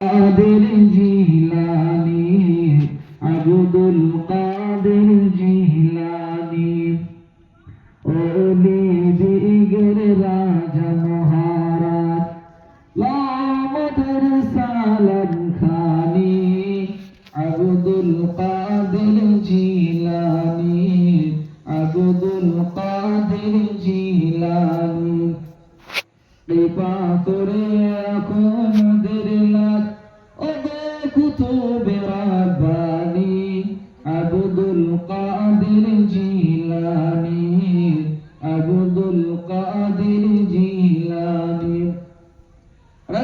কাদের জিলানি, আব্দুল কাদের জিলানি। ওলি দিগের রাজা মহারাজ, লামদের সালাম খানি। আব্দুল কাদের জিলানি, আব্দুল কাদের জিলানি। কৃপা করে এখন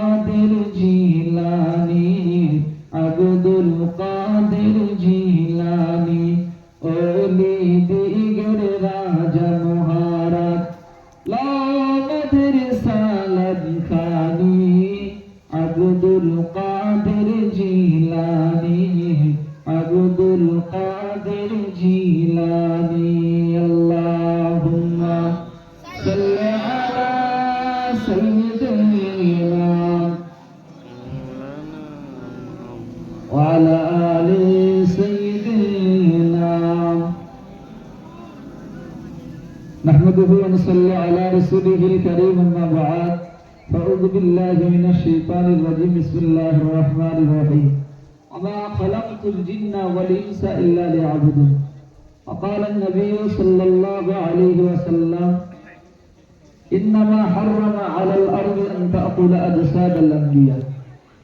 কাদের জিলানি? আব্দুল কাদের জিলানি? ওলি দিগর রাজা মহারাজ। লামদের সালাদ খানি। আব্দুল কাদের জিলানি? আব্দুল কাদের জিলানি? আল্লাহুম্মা সাল্লি আলা সাইয়্যিদিনা وعلى آل سيدنا. نحمده ونصلي على رسوله الكريم أما بعد. فأعوذ بالله من الشيطان الرجيم. بسم الله الرحمن الرحيم. وما خلقت الجن والإنس إلا ليعبدون. وقال النبي صلى الله عليه وسلم إنما حرم على الأرض أن تأكل أجساد الأنبياء.